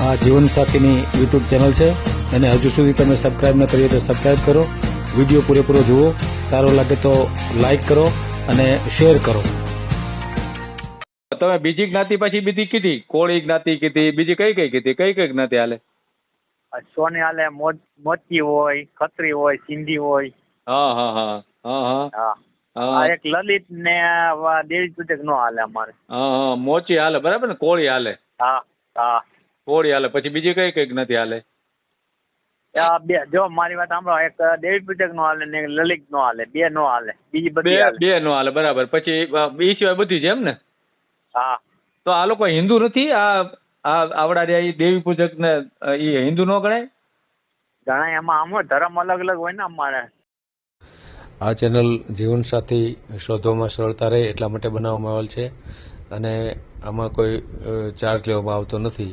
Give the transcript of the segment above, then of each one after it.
આ જીવનસાથીની YouTube channel છે. અને હજુ સુધી તમે સબસ્ક્રાઈબ ન કરી હોય તો સબસ્ક્રાઈબ કરો. વીડિયો પૂરેપૂરો જુઓ. સારો લાગે તો લાઈક કરો અને શેર કરો. તમે બીજી જ્ઞાતિ પછી બીજી કીધી? કોળી જ્ઞાતિ કીધી? બીજી કઈ કઈ કીધી? કઈ કઈ જ્ઞાતિ હાલે? સોને હાલે મોચ- હોય ખત્રી હોય સિંધી હોય. હા હા હા હા હા. હા. હા. આ એક લલિત ને વા દેવી પૂજક નો હાલે અમારે. હા હા મોચી હાલે. બરાબર ને? કોળી હાલે. હા હા. કોળી હાલે પછી બીજી કઈ કંઈક નથી હાલે? આ બે જો મારી વાત સાંભળો એક દેવી પૂજક નો હાલે ને લલિત નો હાલે બે નો હાલે બીજી બધી બે નો હાલે બરાબર. પછી બી સિવાય બધી છે એમ ને? હા. તો આ લોકો હિન્દુ નથી? આ આ આવડા રહ્યા દેવી પૂજક ને એ હિન્દુ નો ગણાય? ગણાય એમાં આમ ધર્મ અલગ અલગ હોય ને અમારે. આ ચેનલ જીવનસાથી શોધવામાં સરળતા રહે એટલા માટે બનાવવામાં આવેલ છે અને આમાં કોઈ ચાર્જ લેવામાં આવતો નથી.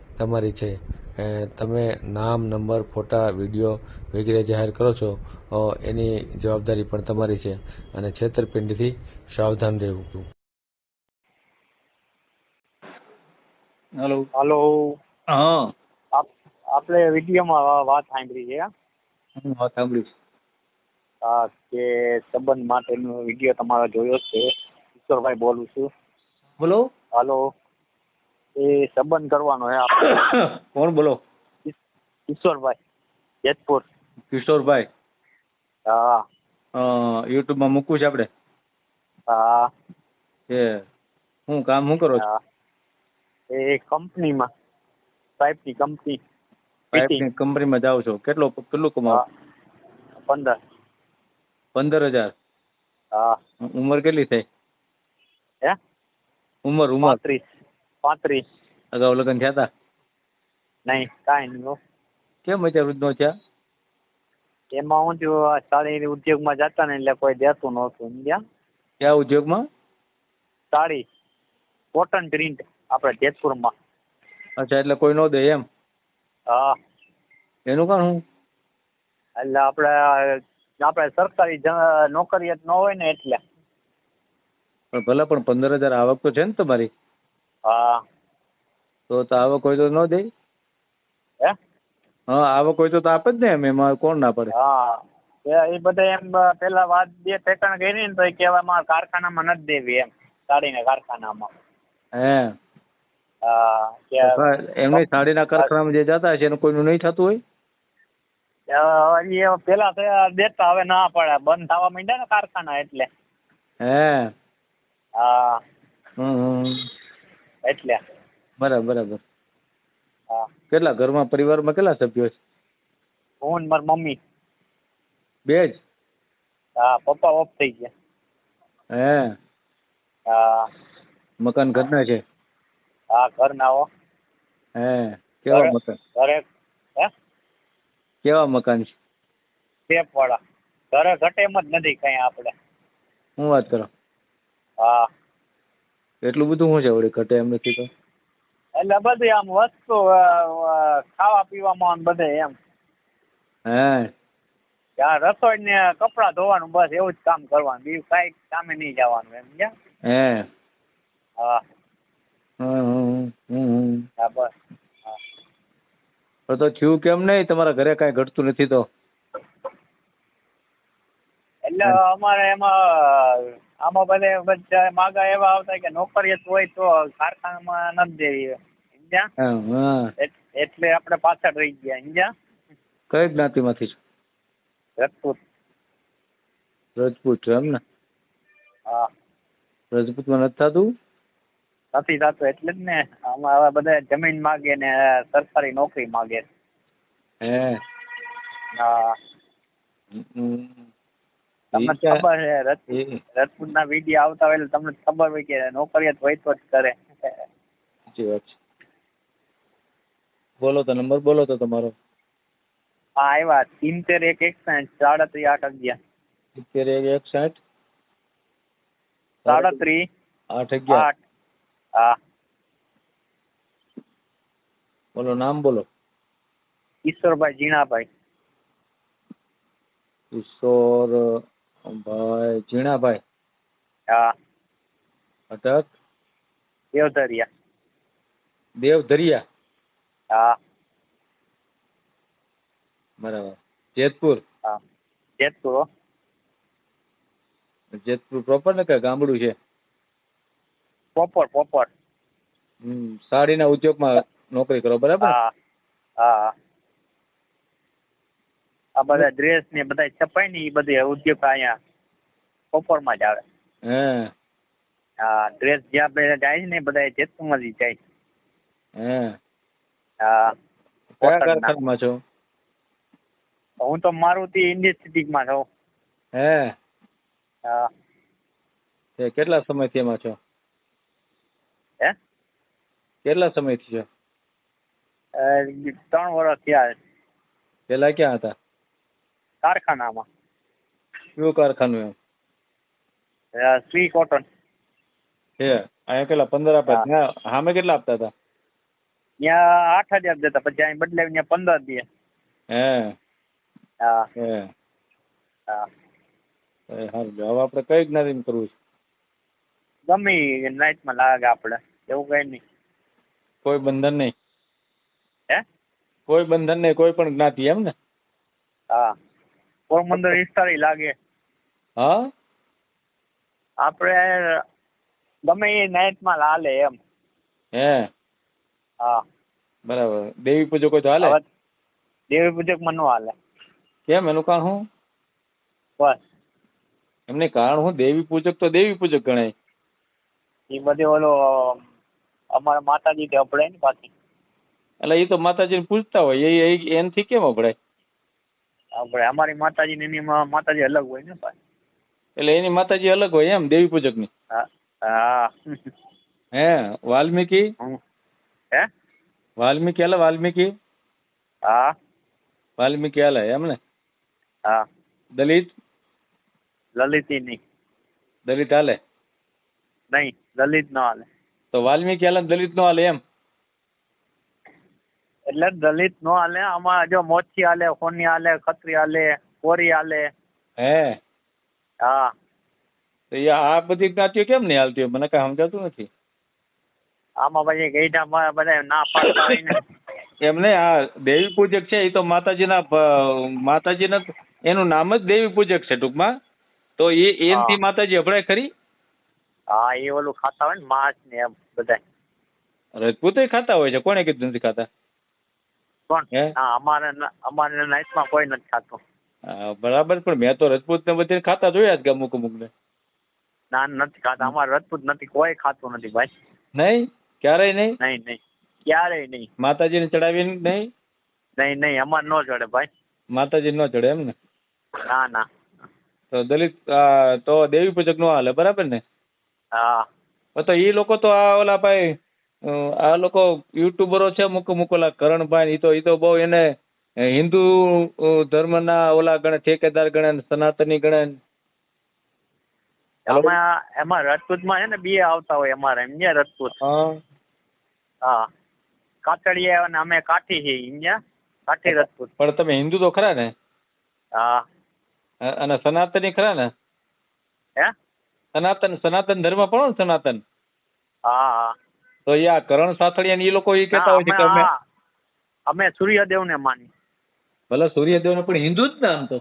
તમારી છે. તમે નામ નંબર ફોટા વીડિયો વગેરે જાહેર કરો છો એની જવાબદારી પણ તમારી છે અને છેતરપિંડીથી સાવધાન રહેવું. હેલો. હેલો. હા. આપણે વિડીયોમાં વાત સાંભળી છે હા? સાંભળી વાત સાંભળીશ હા કે સંબંધ માટેનો વીડિયો તમારો જોયો છે. ઈશ્વરભાઈ બોલું છું. બોલો. હાલો. એ સંબંધ કરવાનો છે આપણે. કોણ બોલો? કિશોરભાઈ જેતપુર. કિશોરભાઈ? હા. યુટ્યુબમાં મૂકવું છે આપણે? હા. એ હું કામ શું કરો છો? એ કંપનીમાં પાઇપની કંપની. પાઇપની કંપનીમાં જાવ છો. કેટલો કેટલું કમાવો? પંદર. પંદર હજાર? હા. ઉંમર કેટલી થઈ? હે? ઉંમર ઉંમર? પાંત્રીસ. પાંત્રીસ. અગાઉ લગ્ન થયા હતા નહીં કાંઈ નહીં કેમ અત્યારે વૃદ્ધનો થયા? એમાં હું થયું સાડી ઉદ્યોગમાં જતા ને એટલે કોઈ દેતું નહોતું સમજ્યા? કયા ઉદ્યોગમાં? સાડી. કોટન પ્રિન્ટ આપણે જેતપુરમાં. અચ્છા એટલે કોઈ નો દે એમ? હા. એનું કોણ હું? એટલે આપણે આપણે સરકારી જ- નોકરિયાત ન હોય ને એટલે. પણ ભલે પણ પંદર હજાર આવક તો છે ને તમારી. હા. તો તો આવો કોઈ તો ન દે? હે? હા આવો કોઈ તો આપે જ ને એમ એમાં કોણ ના પડે? હા. એ- બધા એમ પેલા વાત બે ઠેકાણે કરી ને તો એ કહેવાય મારા કારખાનામાં નથી દેવી એમ સાડીના કારખાનામાં. હે હા એમની સાડીના કારખાનામાં જે જતા હશે એનું કોઈનું નહીં થતું હોય? પેલા દેતા હવે ના પડે બંધ થવા માંડ્યા ને કારખાના એટલે. હે. હા. હમ. એટલે. બરાબર બરાબર. હા. કેટલા? ઘરમાં પરિવારમાં કેટલા સભ્યો છે? હું ને મારી મમ્મી. બે જ? હા પપ્પા ઓફ થઈ ગયા. હે? હા. મકાન ઘરના છે? હા ઘર ના હો. હે કેવા મકાન? ઘરે હે? કેવા મકાન છે? સ્ટેપ વાળા ઘરે ઘટે એમ જ નથી કઈ આપણે. હું વાત કરો? હા. એટલું બધું શું છે વળી ઘટે એમ નથી તો? એટલે બધી આમ વસ્તુ ખાવા પીવામાં બધે એમ. હે? ત્યાં રસોઈ ને કપડાં ધોવાનું બસ એવું જ કામ કરવાનું. બીજું કઈ કામે નહીં જવાનું એમ કે હે? હા. હા બસ. હા. તો તો થયું કેમ નહીં? તમારા ઘરે કાંઈ ઘટતું નથી તો? એટલે અમારે એમાં આમાં બધે બધા માગા એવા આવતા કે નોકરિયત હોય તો કારખાનામાં નથી દેવી. સમજ્યા? એટલે આપણે પાછળ રહી ગયા. સમજ્યા? કઈ જ્ઞાતિમાંથી છો? રાજપૂત. રજપૂત છો એમ ને? હા. રજપૂતમાં નથી થતું? નથી થતું એટલે જ ને. આમાં હવે બધા જમીન માગે ને સરકારી નોકરી માગે. હે. હા. તમને ખબર છે રજ- ના વીડિયો આવતા હોય એટલે તમને ખબર હોય કે નોકરિયાત હોય તો જ કરે. સાચી વાત છે. બોલો તો નંબર બોલો તો તમારો. હા આવ્યા. સિત્તેર એક એકસાઠ સાડત્રીસ આઠ અગિયાર. સિત્તેર એક એકસાઠ. સાડત્રીસ આઠ અગિયાર. આઠ. હા. બોલો નામ બોલો. ઈશ્વરભાઈ જીણાભાઈ કિશોર ભાઈ ઝીણાભાઈ. હા. અટક દેવધરિયા. દેવ દરિયા હા. બરાબર. જેતપુર? હા. જેતપુર જેતપુર પ્રોપર ને કે ગામડું છે? પોપર પોપર હમ સાડીના ઉદ્યોગમાં નોકરી કરો બરાબર? હા હા. આ બધા ડ્રેસ ને બધા છપાય ને એ બધી ઉદ્યોગ અહીંયા પોપરમાં જ આવે. હા. ડ્રેસ જ્યાં બધા જાય છે ને બધા જેતપુરમાં જ જાય હે. હા કયા કારખાનામાં છો? હું તો મારુતિ ઇન્ડસ્ટ્રીમાં છું. હે. હા. તે કેટલા સમયથી એમાં છો? હે? કેટલા સમયથી છો? ત્રણ વર્ષ થયા. પેલા ક્યાં હતા? કારખાનામાં. કયું કારખાનું એમ? શ્રી કોટન. છે અહીંયા પેલા પંદર આપે હા. ત્યાં સામે કેટલા આપતા હતા? ત્યાં આઠ હજાર દેતા પછી અહીં બદલાવી ત્યાં પંદર દે. હે. હા. હે. હા. એ સારું. હવે આપણે કઈ જ્ઞાતિમાં કરવું છે? ગમે નાઇટમાં લાગે આપણે એવું કઈ નહીં. કોઈ બંધન નહીં. હે? કોઈ બંધન નહીં કોઈ પણ જ્ઞાતિ એમ ને? હા. પોરબંદર વિસ્તાર લાગે? હા? આપણે ગમે એ નાઇટમાં લાલે એમ. હે? હા. બરાબર. દેવી પૂજકો કોઈ તો હાલે? દેવી પૂજકમાં નો હાલે. કેમ? એનું કારણ શું? બસ. એમને કારણ હું દેવી પૂજક તો દેવી પૂજક ગણાય. એ બધે ઓલો અમારા માતાજી કે અપડાય ને પાછી. એટલે એ તો માતાજીને પૂજતા હોય. એ એનથી કેમ અભડાય? આપણે અમારી માતાજી ને એની માતાજી અલગ હોય ને ભાઈ. એટલે એની માતાજી અલગ હોય એમ દેવી પૂજકની? હા હા. હે વાલ્મીકી. હે વાલ્મીકી હાલે વાલ્મીકી? હા. વાલ્મીકી હાલે એમ ને? હા. દલિત? લલિતી ની દલિત હાલે? નહીં દલિત ન હાલે. તો વાલ્મીકી હાલે દલિત નો હાલે એમ? એટલે દલિત નો હાલે આમાં જો મોચી હાલે હોની હાલે ખત્રી હાલે કોરી હાલે. હે? હા. તો એ આ બધી જ્ઞાતિઓ કેમ નહીં હાલતી મને કઈ સમજાતું નથી. આમાં પછી ગઈઢા બધા ના પાડતા એમને આ દેવી પૂજક છે એ તો માતાજીના માતાજીના એનું નામ જ દેવી પૂજક છે ટૂંકમાં. તો એ એનથી. માતાજી અભડાય ખરી? હા એ ઓલું ખાતા હોય ને માંસ ને એમ બધા રજપૂતે ખાતા હોય છે? કોણે કીધું નથી ખાતા? હા? અમારે અમારે નાઇટમાં કોઈ નથી ખાતું. બરાબર પણ મેં તો રજપૂત ને બધે ખાતા જોયા જ અમુક અમુક ને ના નથી ખાતા. અમારે રજપૂત નથી કોઈ ખાતું નથી ભાઈ. નહીં? ક્યારેય નહીં? નહીં નહીં. ક્યારેય નહીં. માતાજીને ચડાવીને નહીં? નહીં નહીં અમારે ન ચડે ભાઈ. માતાજી ન ચડે એમ ને ના. ના તો દલિત તો દેવી પૂજક નો હાલે બરાબર ને? હા. તો એ લોકો તો આ ઓલા ભાઈ આ લોકો યુટ્યુબરો છે અમુક ઓલા કરણભાઈ ઈ તો ઈ તો બહુ એને હિન્દુ ધર્મ ધર્મના ઓલા ગણે ઠેકેદાર ગણે સનાતની ગણે. એમાં એમાં રજપૂતમાં છે ને બે આવતા હોય અમારે સમજ્યા રજપૂત. હા. હા. કાતડિયા અને અમે કાઠી છે સમજ્યા કાઠી રાજપૂત. પણ તમે હિન્દુ તો ખરા ને? હા. અને સનાતની ખરા ને? હે? સનાતન સનાતન ધર્મ પણ સનાતન? હા હા. તો એ આ કરણ સાથળિયા ને એ લોકો એ કહેતા હોય છે કે અમે અમે સૂર્યદેવ ને માની ભલે સૂર્યદેવ ને પણ હિન્દુ જ ને આમ તો.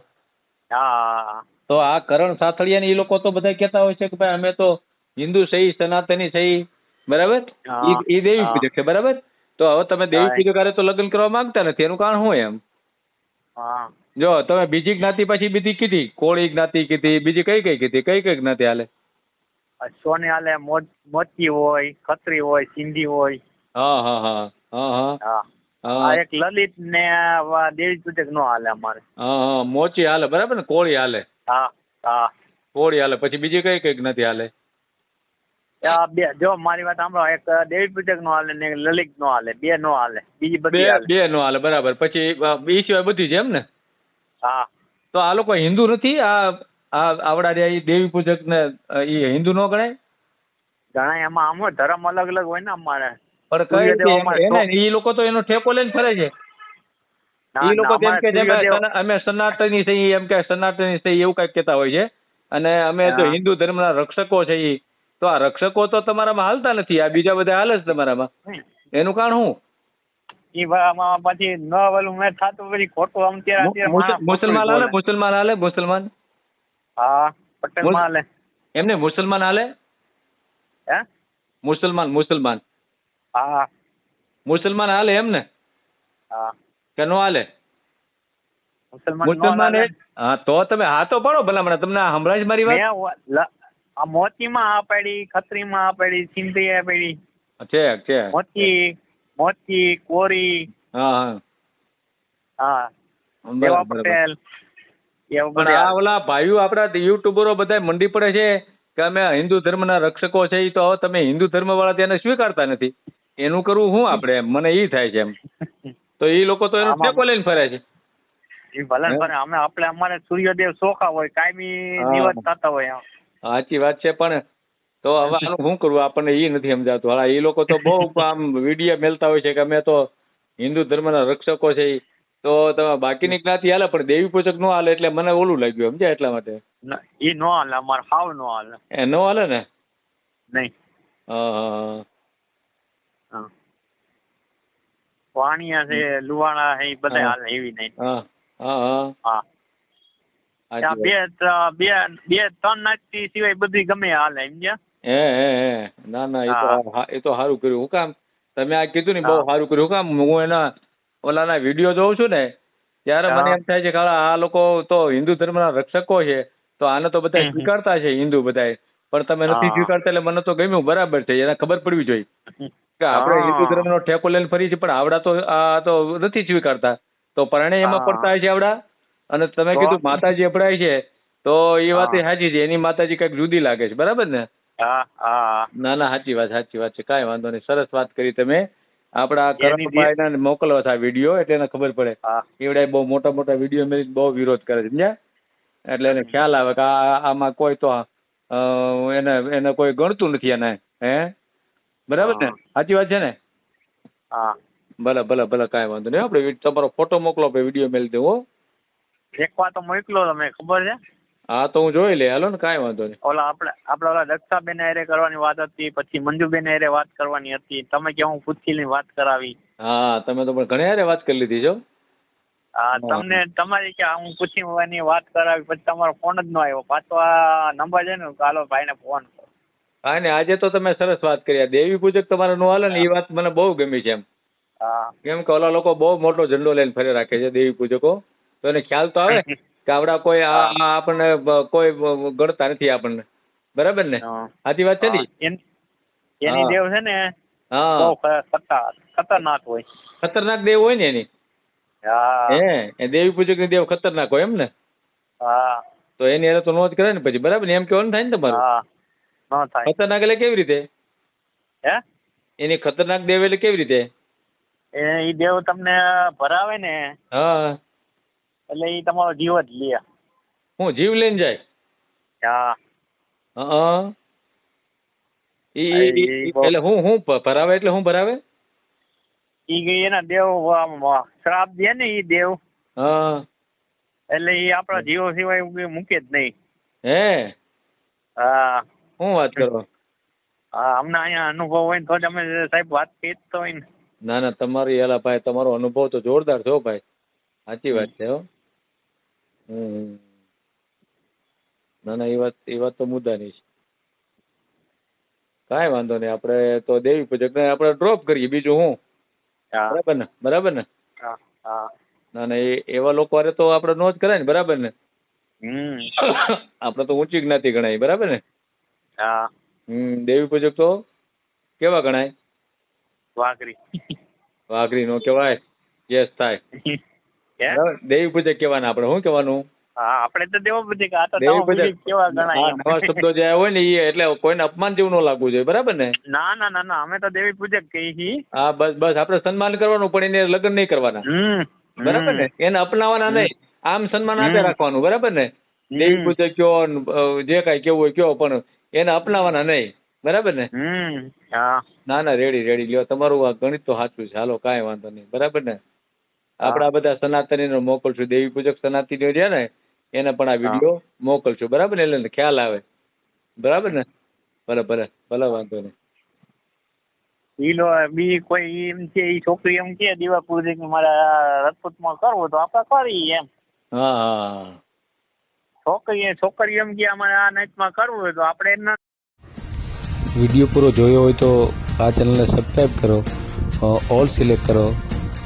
હા. તો આ કરણ સાથળિયા ને એ લોકો તો બધા કહેતા હોય છે કે ભાઈ અમે તો હિન્દુ સહી સનાતની સહી બરાબર? એ દેવી. પૂજક છે બરાબર? તો હવે તમે દેવી હા. પૂજક હારે તો લગ્ન કરવા માંગતા નથી એનું કારણ શું એમ? હા. જો તમે બીજી જ્ઞાતિ પછી બીજી કીધી કોળી જ્ઞાતિ કીધી બીજી કઈ કઈ કીધી? કઈ કઈ જ્ઞાતિ હાલે? સોને હાલે મોચ- હોય ખત્રી હોય સિંધી હોય. હા હા હા હા હા. હા. હા. આ એક લલિત ને દેવી પૂજક નો હાલે અમારે. હા મોચી હાલે બરાબર ને? કોળી હાલે હા હા. કોળી હાલે પછી બીજી કઈ કંઈક નથી હાલે બે જો મારી વાત સાંભળો એક દેવી પૂજક નો હાલે ને લલિત નો હાલે બે નો હાલે બીજી બધી બે નો હાલે બરાબર. પછી એ સિવાય બધી છે એમ ને? હા. તો આ લોકો હિન્દુ નથી આ આ આવડા રહ્યા ઈ દેવી પૂજક ને એ હિન્દુ નો ગણાય? ગણાય એમાં આમ ધર્મ અલગ અલગ હોય ને અમારે. પણ ઈ લોકો તો એનો ઠેકો લઈને ફરે છે. એ લોકો એમ કે અમે સનાતની છે એમ કે સનાતની છે એવું કંઈક કેતા હોય છે. અને અમે તો હિન્દુ હિન્દુ ધર્મના રક્ષકો છે ઈ. તો આ રક્ષકો તો તમારામાં હાલતા નથી આ બીજા બધા હાલે છે તમારામાં. એનું કારણ શું? ન મુસલમાન હાલે મુસલમાન હાલે મુસલમાન? હા પટેલમાં હાલે એમને મુસલમાન હાલે હે? મુસલમાન મુસલમાન. હા. મુસલમાન હાલે એમને? હા. કે નો હાલે મુસલમાન હા તો તમે હા તો પાડો ભલામણ. તમને હમણાં જ મારી વાત મેં વ- લ- આ આ પાડી ખત્રીમાં આ પાડી સિંધી આ પાડી છે છે. મોતી મોતી કોરી. હા હા. હા. પટેલ. પણ આ ઓલા ભાઈઓ આપડા યુટ્યુબરો બધા મંડી પડે છે કે અમે હિન્દુ ધર્મના રક્ષકો છે એ તો હવે તમે હિન્દુ ધર્મ વાળા તેને સ્વીકારતા નથી. એનું કરવું શું આપણે મને ઈ થાય છે એમ. તો એ લોકો તો એનો ટેકો લઈને ફરે છે. ઈ ભલે ભલે અમે આપણે અમારે સૂર્યદેવ ચોખા હોય કાયમી દિવસ થતા હોય સાચી વાત છે પણ તો હવે આનું શું કરવું આપણને એ નથી સમજાતું. હા એ લોકો તો બહુ આમ વીડિયો મેલતા હોય છે કે અમે તો હિન્દુ ધર્મના રક્ષકો છે. તો તમે બાકીની જ્ઞાતિ હાલે પણ દેવી પૂજક નો હાલે એટલે મને ઓલું લાગ્યું સમજ્યા એટલા માટે? એ નો હાલે અમારે હાવ નો હાલે. એ નો હાલે ને? નહીં. વાણિયા છે લુવાણા છે બધા હાલે એવી નહીં. હા. બે બે બે ત્રણ નાચતી સિવાય બધી ગમે હાલે સમજ્યા? હે હે ના ના એ તો એ તો સારું કર્યું. હું કામ તમે આ કીધું ને બહુ સારું કર્યું. હું કામ હું એના ઓલાના વીડિયો જોઉં છું ને ત્યારે મને એમ થાય છે કે આ લોકો તો હિન્દુ ધર્મના રક્ષકો છે તો આને તો બધા. સ્વીકારતા છે હિન્દુ બધા પણ તમે નથી સ્વીકારતા એટલે મને તો ગમ્યું બરાબર છે એને ખબર પડવી જોઈએ. કે આપણે હિન્દુ ધર્મનો ઠેકો લઈને ફરી છે પણ આવડા તો આ તો નથી સ્વીકારતા. તો પરણે એમાં પડતા હોય છે આવડા? અને તમે કીધું માતાજી અપડાય છે તો એ વાત. સાચી છે એની માતાજી કંઈક જુદી લાગે છે બરાબર ને? ના ના સાચી વાત સાચી વાત છે કઈ વાંધો નહીં સરસ વાત કરી તમે. આપડા એની જે- કરણભાઈ ને મોકલવા થાય વીડિયો એટલે એને ખબર પડે. એવડે બહુ મોટા મોટા વીડિયો મેળવી બહુ વિરોધ કરે છે સમજ્યા? એટલે એને ખ્યાલ આવે કે આમાં કોઈ તો એને એને કોઈ ગણતું નથી એને હે? બરાબર ને? સાચી વાત છે ને? હા. ભલે ભલે ભલે કાંઈ વાંધો નહીં. આપણે તમારો ફોટો મોકલો આપણે વીડિયો મેળવી દેવો એક વાર તો મોકલો તમે ખબર છે? હા તો હું જોઈ લે. હાલો ને કાંઈ વાંધો નહીં. ઓલા આપણે આપણે ઓલા દક્ષાબેન હારે કરવાની વાત હતી પછી મંજુબેન હારે વાત કરવાની હતી. તમે કે હું પૂછીને વાત કરાવી. હા તમે તો પણ ઘણી હારે વાત કરી લીધી છો. હા. તમને તમારી કે હું પૂછીની વાત કરાવી પછી તમારો ફોન જ ન આવ્યો. પાછો આ નંબર છે ને કાલો ભાઈને ફોન હા ને આજે તો તમે સરસ વાત કરી. દેવી પૂજક તમારે નો હાલે ને એ વાત મને બહુ ગમી છે એમ. કેમ કે ઓલા લોકો બહુ મોટો ઝંડો લઈને ફરી રાખે છે દેવી પૂજકો. તો એને ખ્યાલ તો આવે. કે આવડા કોઈ આપણને કોઈ ગણતા નથી આપણને. બરાબર ને? સાચી વાત છે ને એની દેવ છે ને હા. ખતરનાક હોય. ખતરનાક દેવ હોય ને એની? હે. દેવી પૂજકની દેવ ખતરનાક હોય એમ ને? હા. તો એની હારે તો નો જ કરે ને પછી બરાબર ને? એમ કેવાનું થાય ને તમારું? ખતરનાક એટલે કેવી રીતે? હે? એની ખતરનાક દેવ એટલે કેવી રીતે? એ દેવ તમને ભરાવે ને હા. એટલે એ તમારો જીવ જ લે. હું જીવ લઈને જાય? હા. હા એટલે હું હું ભરાવે એટલે હું ભરાવે? ઈ ગઈ એના દેવ શ્રાપ દે ને ઈ દેવ. હા એટલે ઈ આપણા જીવો સિવાય મૂકે જ નહીં. હે? હા. હું વાત કરો? હા અમને અહીંયા અનુભવ હોય ને તો જ અમે સાહેબ વાત કરી તો હોય ને. ના ના તમારી એલા ભાઈ તમારો અનુભવ તો જોરદાર છે ભાઈ. સાચી વાત છે હો. હમ. ના ના એ વાત એ વાત તો મુદ્દાની છે. કાંઈ વાંધો નહીં આપણે તો દેવી પૂજક ને આપણે ડ્રોપ કરીએ બીજું હું? બરાબર ને? બરાબર ને? ના ના એ એવા લોકો અરે તો આપણે નો જ કરાય ને બરાબર ને? હમ. આપણે તો ઊંચી જ્ઞાતિ ગણાય બરાબર ને? હમ દેવી પૂજક તો કેવા ગણાય? વાઘરી. વાઘરી નો કહેવાય યસ થાય? દેવી પૂજક કહેવાના આપણે. શું કહેવાનું? આપણે તો દેવ પૂજક. આ તો દેવી પૂજક. કેવા ગણાય નવા શબ્દો જે હોય ને એ એટલે કોઈને અપમાન જેવું ન લાગવું જોઈએ. બરાબર ને? ના ના ના ના અમે તો દેવી પૂજક કહી હા બસ બસ. આપણે સન્માન કરવાનું પણ એને લગ્ન નહીં કરવાના. બરાબર ને? એને અપનાવવાના નહીં. આમ સન્માન આપે રાખવાનું. બરાબર ને? દેવી પૂજક કયો જે કઈ કેવું હોય કયો પણ એને અપનાવવાના નહીં. બરાબર ને? ના ના રેડી રેડી. લ્યો તમારું આ ગણિત તો સાચું છે. હાલો કાંઈ વાંધો નહીં. બરાબર ને? આપણા બધા સનાતની મોકલશું. દેવી પૂજક સનાતનીઓ છે ને એને પણ આ વીડિયો મોકલશું. બરાબર ને એટલે ખ્યાલ આવે. બરાબર ને? ભલે ભલે ભલે વાંધો નહીં. ઈ લો બી કોઈ એમ છે ઈ છોકરી એમ કે દીવા પૂજક મારે આ રાજપૂતમાં કરવો તો આપણે કરીએ એમ. હા હા. છોકરી છોકરી એમ કે અમારે આ નાઇટમાં કરવું હોય તો આપણે વીડિયો પૂરો જોયો હોય તો આ ચેનલને સબસ્ક્રાઈબ કરો ઓલ સિલેક્ટ કરો